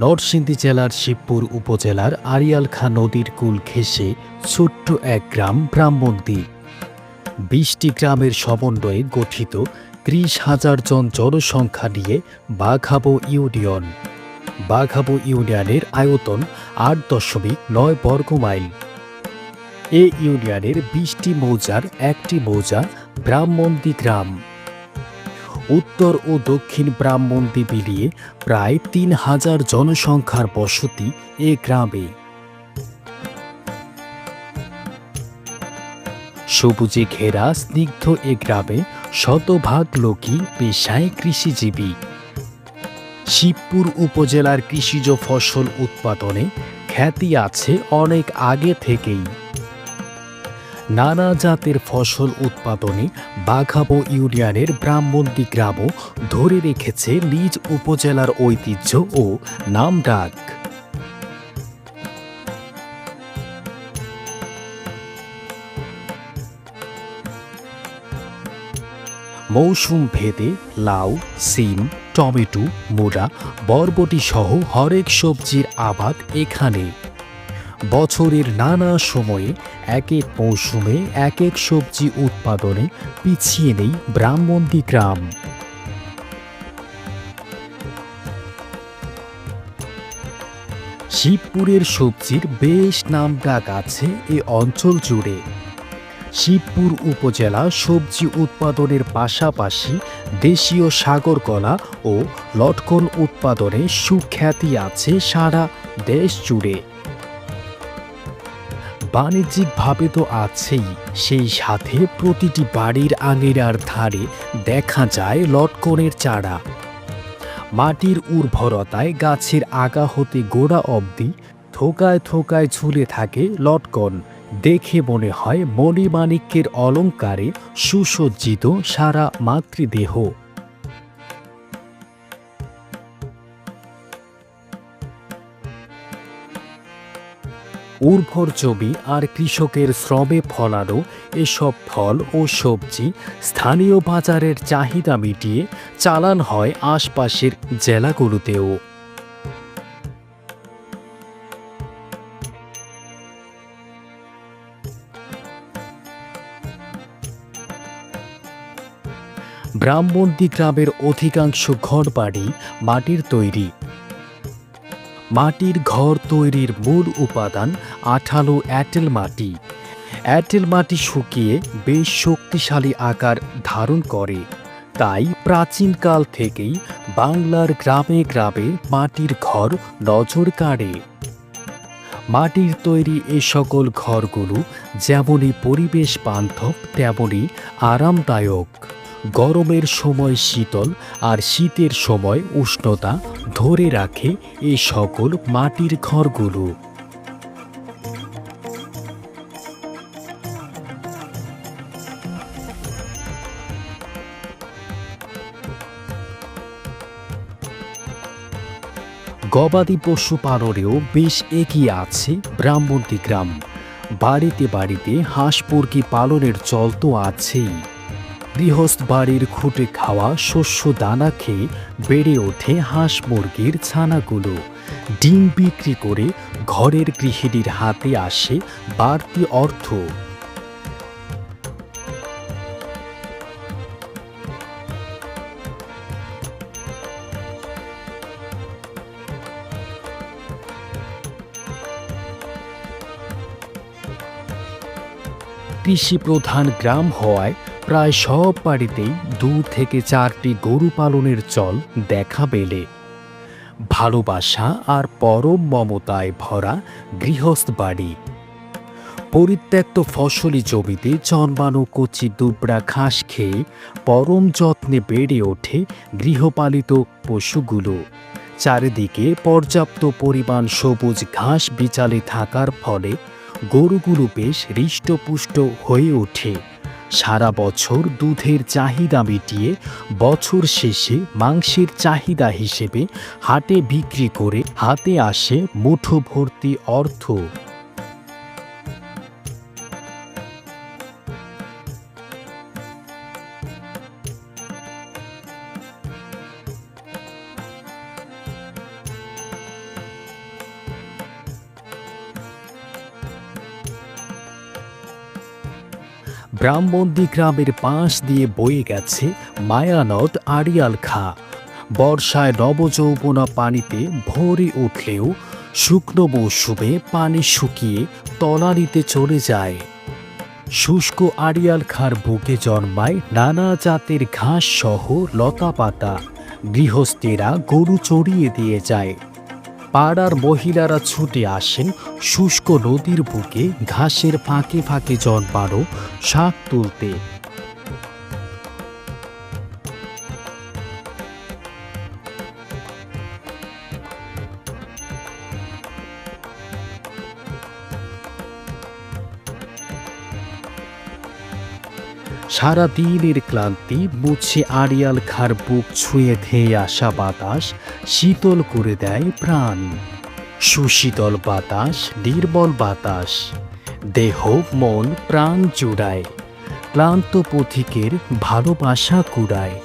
নরসিংদী জেলার শিবপুর উপজেলার আরিয়ালখা নদীর কুল ঘেঁষে ছোট্ট এক গ্রাম ব্রাহ্মণদ্বীপ বিশটি গ্রামের সমন্বয়ে গঠিত ত্রিশ হাজার জন জনসংখ্যা নিয়ে বাঘাবো ইউনিয়ন। বাঘাবো ইউনিয়নের আয়তন আট দশমিক নয় বর্গমাইল এ ইউনিয়নের বিশটি মৌজার একটি মৌজা ব্রাহ্মণদী গ্রাম। উত্তর ও দক্ষিণ ব্রাহ্মণদী মিলিয়ে প্রায় তিন হাজার জনসংখ্যার বসতি এ গ্রামে। সবুজে ঘেরা, স্নিগ্ধ এ গ্রামে শতভাগ লোকই পেশায় কৃষিজীবী। শিবপুর উপজেলার কৃষিজ ফসল উৎপাদনে খ্যাতি আছে অনেক আগে থেকেই। নানা জাতের ফসল উৎপাদনে বাঘাবো ইউনিয়নের ব্রাহ্মণদী গ্রামও ধরে রেখেছে নিজ উপজেলার ঐতিহ্য ও নামডাক মৌসুম ভেদে লাউ, সিম, টমেটো, মোড়া, বরবটি সহ হরেক সবজির আবাদ এখানে। বছরের নানা সময়ে এক এক মৌসুমে এক এক সবজি উৎপাদনে পিছিয়ে নেই ব্রাহ্মণদী গ্রাম। শিবপুরের সবজির বেশ নামডাক আছে এ অঞ্চল জুড়ে। শিবপুর উপজেলা সবজি উৎপাদনের পাশাপাশি দেশীয় সাগরকলা ও লটকন উৎপাদনে সুখ্যাতি আছে সারা দেশ জুড়ে। বাণিজ্যিকভাবে তো আছেই, সেই সাথে প্রতিটি বাড়ির আঙিরার ধারে দেখা যায় লটকনের চারা। মাটির উর্বরতায় গাছের আগা হতে গোড়া অবধি থোকায় থোকায় ঝুলে থাকে লটকন। দেখে মনে হয় মণিমাণিক্যের অলঙ্কারে সুসজ্জিত সারা মাতৃদেহ। উর্বর জমি আর কৃষকের শ্রমে ফলানো এসব ফল ও সবজি স্থানীয় বাজারের চাহিদা মিটিয়ে চালান হয় আশপাশের জেলাগুলোতেও। ব্রাহ্মণদী গ্রামের অধিকাংশ ঘরবাড়ি মাটির তৈরি। মাটির ঘর তৈরির মূল উপাদান আঠালো অ্যাটেল মাটি। অ্যাটেল মাটি শুকিয়ে বেশ শক্তিশালী আকার ধারণ করে। তাই প্রাচীনকাল থেকেই বাংলার গ্রামে গ্রামে মাটির ঘর নজর কাড়ে। মাটির তৈরি এ সকল ঘরগুলো যেমনই পরিবেশ বান্ধব, তেমনই আরামদায়ক। গরমের সময় শীতল আর শীতের সময় উষ্ণতা ধরে রাখে এই সকল মাটির ঘরগুলো। গবাদি পশু পালনেও বেশ এগিয়ে আছে ব্রাহ্মণী গ্রাম। বাড়িতে বাড়িতে হাঁস মুরগি পালনের চল তো আছেই। গৃহস্থ বাড়ির খুঁটে খাওয়া শস্য দানা খেয়ে বেড়ে ওঠে হাঁস মুরগির ছানাগুলো। ডিম বিক্রি করে ঘরের গৃহিণীর হাতে আসে বাড়তি অর্থ। কৃষি প্রধান গ্রাম হওয়ায় প্রায় সব বাড়িতেই দু থেকে চারটি গরু পালনের চল দেখা মেলে। ভালোবাসা আর পরম মমতায় ভরা গৃহস্থ বাড়ি। পরিত্যক্ত ফসলি জমিতে জন্মানো কচি দুবরা ঘাস খেয়ে পরম যত্নে বেড়ে ওঠে গৃহপালিত পশুগুলো। চারিদিকে পর্যাপ্ত পরিমাণ সবুজ ঘাস বিচালে থাকার ফলে গরুগুলো বেশ হৃষ্টপুষ্ট হয়ে ওঠে। সারা বছর দুধের চাহিদা মিটিয়ে বছর শেষে মাংসের চাহিদা হিসেবে হাটে বিক্রি করে হাতে আসে মুঠো ভর্তি অর্থ। ব্রাহ্মণদি গ্রামের পাশ দিয়ে বয়ে গেছে মায়ানদ আড়িয়াল খা। বর্ষায় নবযৌবনা পানিতে ভরে উঠলেও শুকনো মৌসুমে পানি শুকিয়ে তলানিতে চলে যায়। শুষ্ক আড়িয়াল খার বুকে জন্মায় নানা জাতের ঘাস সহ লতা পাতা গৃহস্থেরা গরু চড়িয়ে দিয়ে যায়। পাড়ার মহিলারা ছুটে আসেন শুষ্ক নদীর বুকে ঘাসের ফাঁকে ফাঁকে জন্মানো শাক তুলতে। সারা দিনের ক্লান্তি মুছে আড়িয়াল খার বুক ছুঁয়ে ধেয়ে আসা বাতাস শীতল করে দেয় প্রাণ। সুশীতল বাতাস নির্বল বাতাস। দেহ, মন, প্রাণ জুড়ায়। ক্লান্ত পথিকের ভালোবাসা কুড়ায়।